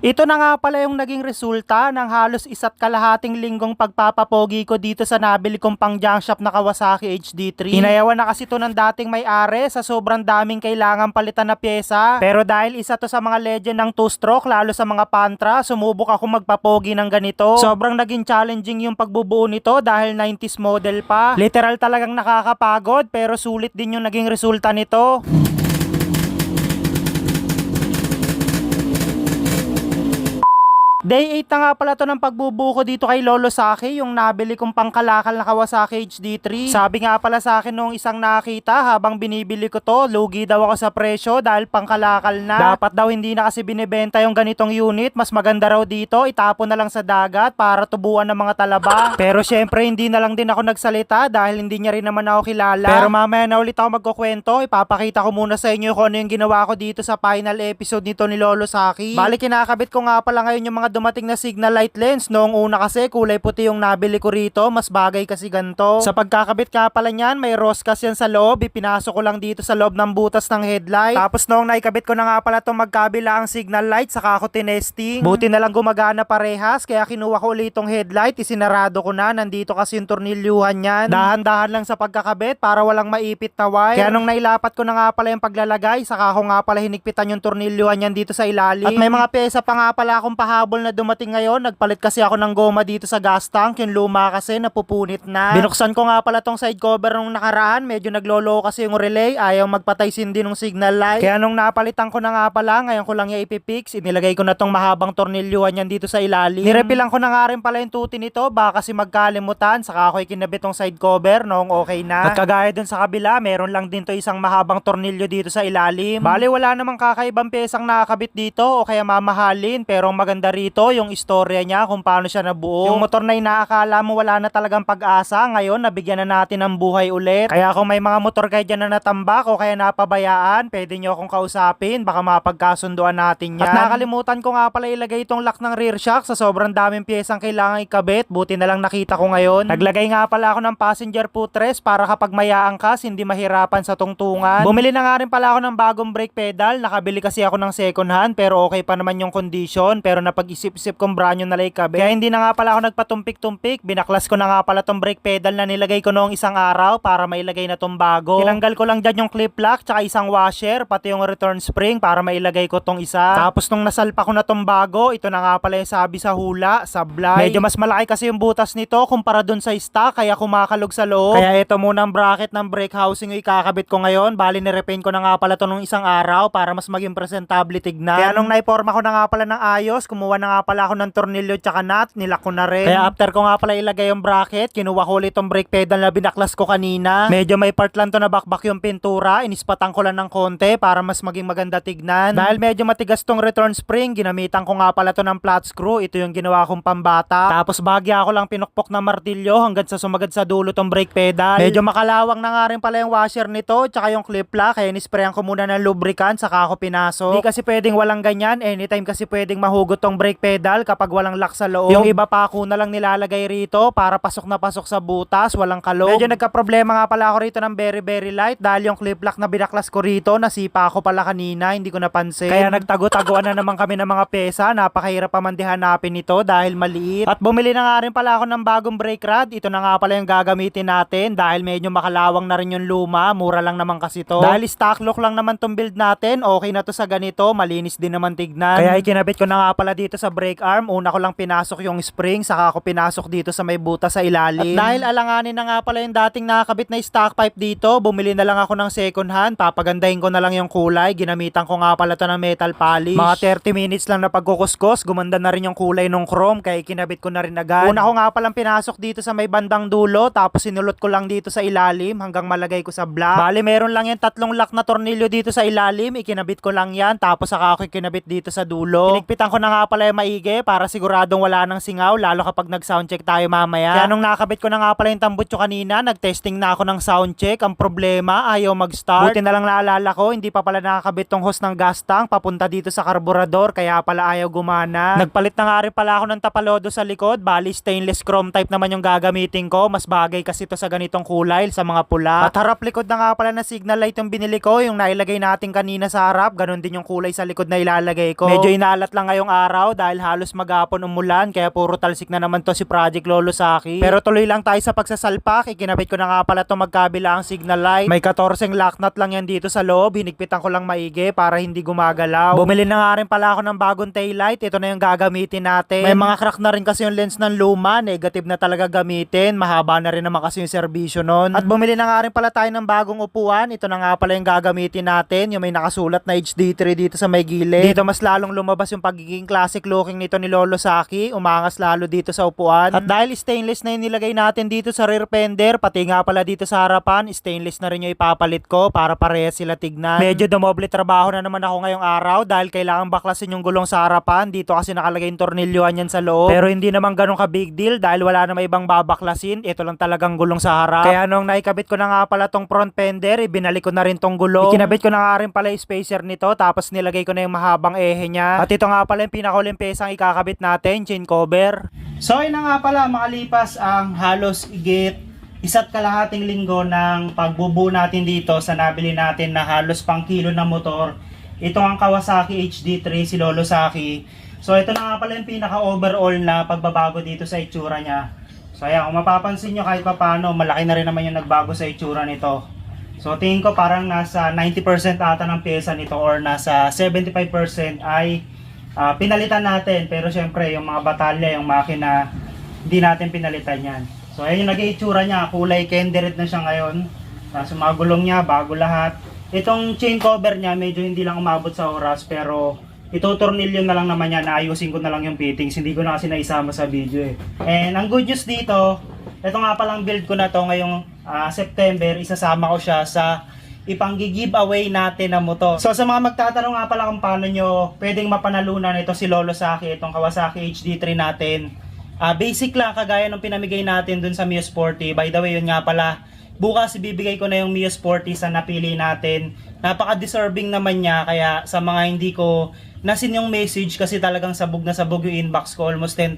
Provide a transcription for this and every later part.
Ito na nga pala yung naging resulta ng halos isa't kalahating linggong pagpapapogi ko dito sa nabili kong pang shop na Kawasaki HD3. Hinayawan na kasi to ng dating may-ari sa sobrang daming kailangan palitan na pyesa. Pero dahil isa to sa mga legend ng two-stroke lalo sa mga pantra, sumubok ako magpapogi ng ganito. Sobrang naging challenging yung pagbubuo nito dahil 90s model pa. Literal talagang nakakapagod pero sulit din yung naging resulta nito. Day 8 na nga pala to ng pagbubuo ko dito kay Lolo Saki, yung nabili kong pangkalakal na Kawasaki HD3. Sabi nga pala sa akin nung isang nakita habang binibili ko to, lugi daw ako sa presyo dahil pangkalakal na. Dapat daw hindi na kasi binibenta yung ganitong unit, mas maganda raw dito, itapon na lang sa dagat para tubuan ng mga talaba. Pero syempre hindi na lang din ako nagsalita dahil hindi niya rin naman ako kilala. Pero mamaya na ulit ako magkukwento, ipapakita ko muna sa inyo kung ano yung ginawa ko dito sa final episode nito ni Lolo Saki. Bali kinakabit ko nga pala ngayon yung mga dumating na signal light lens. Noong una kasi kulay puti yung nabili ko rito. Mas bagay kasi ganito. Sa pagkakabit nga pala niyan, may roscas yan sa loob. Ipinasok ko lang dito sa loob ng butas ng headlight. Tapos noong naikabit ko na nga pala itong magkabila ang signal light, saka ako tinesting. Buti na lang gumagana parehas. Kaya kinuha ko ulit itong headlight. Isinarado ko na. Nandito kasi yung tornilyuhan niyan. Dahan-dahan lang sa pagkakabit para walang maipit na wire. Kaya nung nailapat ko na nga pala yung paglalagay, saka ako nga pala hinigpitan yung tornilyuhan niyan dito sa ilalim. At may mga pyesa pa nga pala akong pahabol na dumating ngayon. Nagpalit kasi ako ng goma dito sa gas tank. Yung luma kasi napupunit na. Binuksan ko nga pala tong side cover nung nakaraan. Medyo naglolo kasi yung relay. Ayaw magpatay sindi ng signal light. Kaya nung napalitan ko na nga pala, ngayon ko lang yung ipipix. Inilagay ko na tong mahabang tornilyuhan yan dito sa ilalim. Nirepilan ko na nga rin pala yung tuti nito. Baka kasi magkalimutan. Saka ako ikinabit tong side cover noong okay na. At kagaya dun sa kabila, meron lang din to isang mahabang tornilyo dito sa ilalim. Bale, wala namang kakaibang pesang nakakabit dito o kaya mamahalin. Pero maganda rito, yung istorya niya kung paano siya nabuo. Yung motor na inaakala mo wala na talagang pag-asa, ngayon nabigyan na natin ng buhay ulit. Kaya kung may mga motor kayo dyan na natambak o kaya napabayaan, pwede nyo akong kausapin, baka mapagkasunduan natin yan. At nakalimutan ko nga pala ilagay itong lock ng rear shock sa sobrang daming piyesang kailangan ikabit, buti na lang nakita ko ngayon. Naglagay nga pala ako ng passenger footrest para kapag may aangkas, hindi mahirapan sa tungtungan. Bumili na nga rin pala ako ng bagong brake pedal, nakabili kasi ako ng second hand, pero okay pa naman yung condition, pero napag-isip-isip kong brand new na ikabit. Kaya hindi na nga pala ako nagpatumpik-tumpik, binaklas ko na nga pala tong brake pedal na nilagay ko noong isang araw para mailagay na tong bago. Tilanggal ko lang dyan yung clip lock, tsaka isang washer, pati yung return spring para mailagay ko tong isa. Tapos nung nasalpa ko na tong bago, ito na nga pala yung sabi sa hula, sablay. Medyo mas malaki kasi yung butas nito kumpara dun sa stock, kaya kumakalog sa loob. Kaya ito muna ang bracket ng brake housing yung ikakabit ko ngayon. Bali, nirepaint ko na nga pala to nung isang araw para mas maging presentable tignan. Kaya nung naiporma ko na nga pala ng ayos, kumuha na nga pala ako ng tornilyo tsaka nut, nilak ko na rin. Kaya after ko nga pala ilagay yung bracket, kinuha ko ulit tong brake pedal na binaklas ko kanina. Medyo may part lang to na bakbak yung pintura, inispatan ko lang ng konti para mas maging maganda tignan. Dahil medyo matigas tong return spring, ginamitan ko nga pala to ng flat screw. Ito yung ginawa kong pambata. Tapos bagya ako lang pinukpok ng martilyo hanggang sa sumagad sa dulo tong brake pedal. Medyo makalawang na nga rin pala yung washer nito, tsaka yung clip lock, kaya nisprayan ko muna ng lubricant, saka ako pinasok. Hindi kasi pwedeng walang ganyan, anytime kasi pwedeng mahugot tong brake pedal kapag walang lock sa loob. Yung iba pa ako na lang nilalagay rito para pasok na pasok sa butas, walang kalog. Medyo nagka-problema nga pala ako rito ng very very light dahil yung clip lock na binaklas ko rito, nasipa ako pala kanina, hindi ko napansin. Kaya nagtago-taguan na naman kami ng mga pesa, napakahirap pa man ito dahil maliit. At bumili na nga rin pala ako ng bagong brake rod, ito na nga pala yung gagamitin natin dahil medyo makalawang na rin yung luma, mura lang naman kasi to. Dahil stock look lang naman tong build natin, okay na to sa ganito, malinis din naman tignan. Kaya ikinabit ko na nga pala dito sa brake arm, una ko lang pinasok yung spring, saka ako pinasok dito sa may butas sa ilalim. At dahil alanganin na nga pala yung dating nakakabit na stock pipe dito, bumili na lang ako ng second hand, papagandahin ko na lang yung kulay, ginamitan ko nga pala to ng metal polish. Mga 30 minutes lang na pagkukuskos, gumanda na rin yung kulay ng chrome, kaya kinabit ko na rin agad. Una ko nga palang pinasok dito sa may bandang dulo, tapos sinulot ko lang dito sa ilalim hanggang malagay ko sa block. Bali, meron lang yung tatlong lock na tornilyo dito sa ilalim, ikinabit ko lang yan, tapos saka ako ikinabit dito sa dulo. Pinigpitan ko na nga pala yung maigi para siguradong wala nang singaw lalo kapag nag-soundcheck tayo mamaya. Kaya nung nakabit ko na nga pala yung tambutso kanina, nag-testing na ako ng soundcheck. Ang problema, ayaw mag-start. Buti na lang naalala ko, hindi pa pala nakakabit tong hose ng gas tank papunta dito sa karburador kaya pala ayaw gumana. Nagpalit na nga rin pala ako ng tapalodo sa likod. Bali stainless chrome type naman yung gagamitin ko. Mas bagay kasi ito sa ganitong kulay sa mga pula. At harap likod na nga pala na signal light yung binili ko. Yung nailagay natin kanina sa harap. Ganon din yung kulay sa likod na ilalagay ko. Medyo inalat lang ngayong araw dahil halos maghapon umulan. Kaya puro talsik na naman to si Project Lolo Saki. Pero tuloy lang tayo sa pagsasalpak. Ikinabit ko na nga pala itong magkabila ang signal light. May 14 lock nut lang yan dito sa loob. Hinigpitan ko lang maigi para hindi gumagalaw. Bumili na nga rin pala ako ng bagong taillight. Ito na yung gagamitin natin. May mga crack na rin kasi yung lens ng luma. Negative na talaga gamitin. Mahaba na rin naman kasi yung serbisyo nun. At bumili na nga rin pala tayo ng bagong upuan. Ito na nga pala yung gagamitin natin. Yung may nakasulat na HD3 dito sa may gilid. Dito mas lalong lumabas yung pagiging classic looking nito ni Lolo Saki. Umangas lalo dito sa upuan. At dahil stainless na yung nilagay natin dito sa rear fender, pati nga pala dito sa harapan, stainless na rin yung ipapalit ko para parehas sila tignan. Medyo dumoble trabaho na naman ako ngayong araw dahil kailangan baklasin yung gulong sa harapan. Dito kasi nakalagay yung tornilyohan yan sa loob. Pero hindi naman ganun ka big deal dahil wala na may ibang babaklasin. Ito lang talagang gulong sa harap. Kaya nung naikabit ko na nga pala tong front fender, ibinalik ko na rin tong gulong. Ikinabit ko na nga rin pala yung spacer nito tapos nilagay ko na yung mahabang ehe niya. At ito nga pala yung pinakahuling pesang ikakabit natin, chain cover. So yun na nga pala makalipas ang halos igit isa't kalahating linggo ng pagbubu natin dito sa nabili natin na halos pang kilo na motor. Ito ang Kawasaki HD3 si Lolo Saki. So ito na nga pala yung pinaka-overall na pagbabago dito sa itsura niya. So ayan, kung mapapansin nyo kahit papano, malaki na rin naman yung nagbago sa itsura nito. So tingin ko parang nasa 90% ata ng pyesa nito or nasa 75% ay ah, pinalitan natin. Pero syempre yung mga batalya, yung makina, hindi natin pinalitan yan. So ayan yung naging itsura niya, kulay candy red na siya ngayon. Tapos mga gulong niya, bago lahat. Itong chain cover niya, medyo hindi lang umabot sa oras pero itutornilyo na lang naman yan, naayusin ko na lang yung fittings. Hindi ko na kasi naisama sa video eh. And ang good news dito, ito nga palang build ko na to ngayong ah, September, isasama ko siya sa ipang-giveaway natin na motor. So sa mga magtatanong nga pala kung paano nyo pwedeng mapanalunan ito si Lolo Saki, itong Kawasaki HD3 natin. Ah, basic lang kagaya ng pinamigay natin dun sa Mio Sporty. By the way, yun nga pala, bukas ibibigay ko na yung Mio Sporty sa napili natin. Napaka-deserving naman niya kaya sa mga hindi ko nasin yung message kasi talagang sabog na sabog yung inbox ko almost 10,000.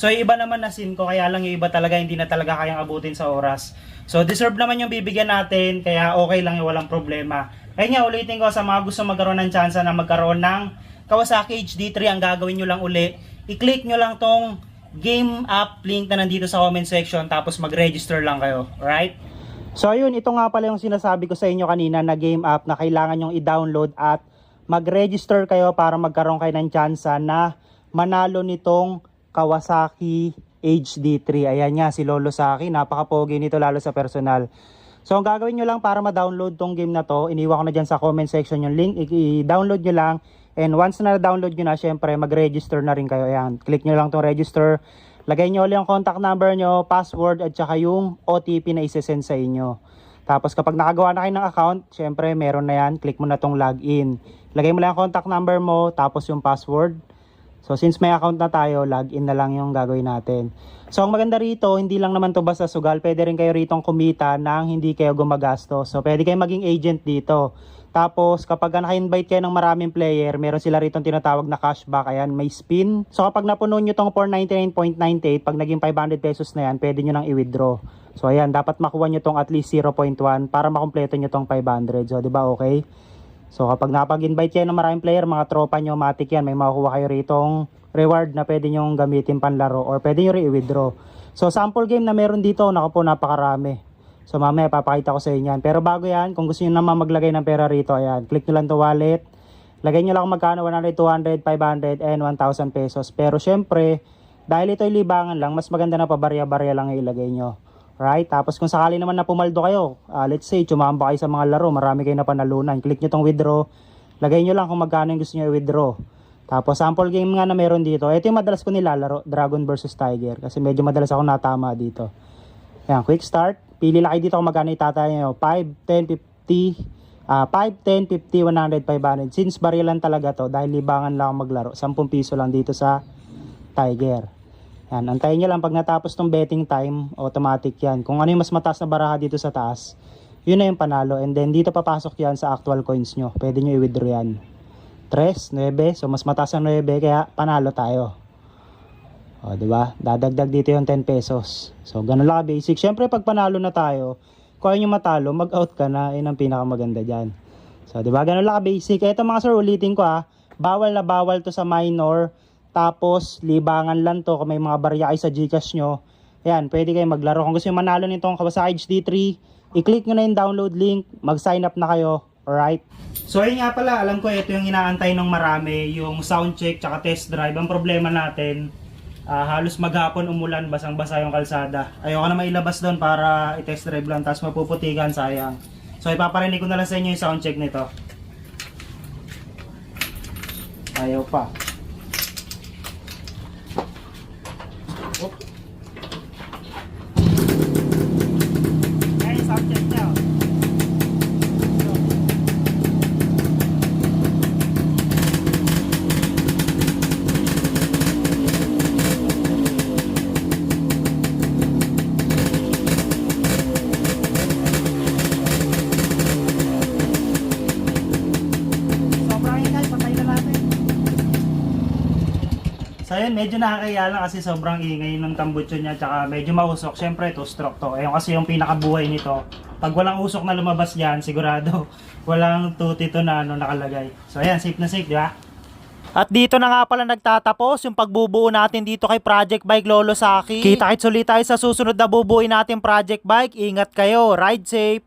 So iba naman nasin ko kaya lang yung iba talaga hindi na talaga kayang abutin sa oras. So deserve naman yung bibigyan natin kaya okay lang yung walang problema. Kaya nga ulitin ko sa mga gusto magkaroon ng chance na magkaroon ng Kawasaki HD3 ang gagawin nyo lang uli. I-click nyo lang tong game app link na nandito sa comment section tapos mag-register lang kayo. Alright? So ayun, ito nga pala yung sinasabi ko sa inyo kanina na game app na kailangan yung i-download at mag-register kayo para magkaroon kayo ng chance na manalo nitong Kawasaki HD3. Ayan nga si Lolo Saki, napaka-pogi nito lalo sa personal. So ang gagawin nyo lang para ma-download tong game na to, iniwan ko na dyan sa comment section yung link, i-download nyo lang. And once na download nyo na, syempre mag-register na rin kayo. Ayan, click nyo lang tong register. Lagay nyo ulit yung contact number nyo, password at saka yung OTP na isesend sa inyo. Tapos kapag nakagawa na kayo ng account, syempre meron na yan, click mo na tong login. Lagay mo lang yung contact number mo, tapos yung password. So since may account na tayo, login na lang yung gagawin natin. So ang maganda rito, hindi lang naman to basta sugal, pwede rin kayo rito kumita nang hindi kayo gumagasto. So pwede kayo maging agent dito. Tapos kapag naka-invite kayo ng maraming player, meron sila rito tinatawag na cashback, ayan, may spin. So kapag napuno nyo tong 499.98, pag naging 500 pesos na yan, pwede nyo nang i-withdraw. So ayan, dapat makuha nyo tong at least 0.1 para makumpleto nyo tong 500. So ba okay? So kapag napag-invite kayo ng maraming player, mga tropa nyo, matik yan, may makukuha kayo ritong reward na pwede nyo gamitin panlaro or pwede nyo i-withdraw. So sample game na meron dito, naku po, napakarami. So mamaya papakita ko sa inyo yan. Pero bago yan, kung gusto nyo naman maglagay ng pera rito, ayan, click nyo lang to wallet. Lagay nyo lang magkano, 100, 200, 500, and 1,000 pesos. Pero syempre, dahil ito'y libangan lang, mas maganda na pabarya-barya lang ilagay nyo. Right? Tapos kung sakali naman na pumaldo kayo, ah, let's say, chumamba kayo sa mga laro, marami kayo na panalunan. Click nyo tong withdraw. Lagay nyo lang kung magkano yung gusto nyo i-withdraw. Tapos sample game nga na meron dito. Ito yung madalas ko nilalaro, Dragon versus Tiger. Kasi medyo madalas ako natama dito. Ayan, quick start. Pili lang kayo dito kung magkano itataya nyo. 5, 10, 50, Ah, 5, 10, 50, 100, 500. Since barilan talaga to, dahil libangan lang maglaro, 10 piso lang dito sa Tiger. Yan, antayin nyo lang pag natapos tong betting time, automatic yan. Kung ano yung mas mataas na baraha dito sa taas, yun na yung panalo. And then dito papasok yan sa actual coins nyo. Pwede nyo i-withdraw yan. 3, 9, so mas mataas ang 9, kaya panalo tayo. O, di ba? Dadagdag dito yung 10 pesos. So, ganun lang basic. Siyempre, pag panalo na tayo, kung ayaw nyo matalo, mag-out ka na. Yun ang pinakamaganda dyan. So, di ba? Ganun lang basic. Ito mga sir, ulitin ko ah. Bawal na bawal to sa minor. Tapos, libangan lang to. Kung may mga barya kayo sa Gcash nyo, ayan, pwede kayo maglaro. Kung gusto nyo manalo nitong Kawasaki HD3, i-click nyo na yung download link, mag-sign up na kayo. Alright? So, ayun nga pala, alam ko ito yung inaantay ng marami, yung sound check tsaka test drive. Ang problema natin, ah, halos maghapon umulan, basang-basa yung kalsada. Ayoko na mailabas doon para i-test drive lang, tapos mapuputikan, sayang. So, ipaparinig ko na lang sa inyo yung sound check nito. Ayaw pa. Oh. Ayan yung sound check niya. oh. Sobrang ingay, patay na natin. So yun, medyo nakakaya lang kasi sobrang ingay ng tambutso niya tsaka medyo mausok. Siyempre, two stroke to. Ayun kasi yung pinakabuhay nito. Pag walang usok na lumabas dyan, sigurado walang tuti to na ano nakalagay. So ayan, safe na safe, di ba? At dito na nga pala nagtatapos yung pagbubuo natin dito kay Project Bike Lolo Saki. Kita kits ulit tayo sa susunod na bubuoy natin Project Bike. Ingat kayo, ride safe!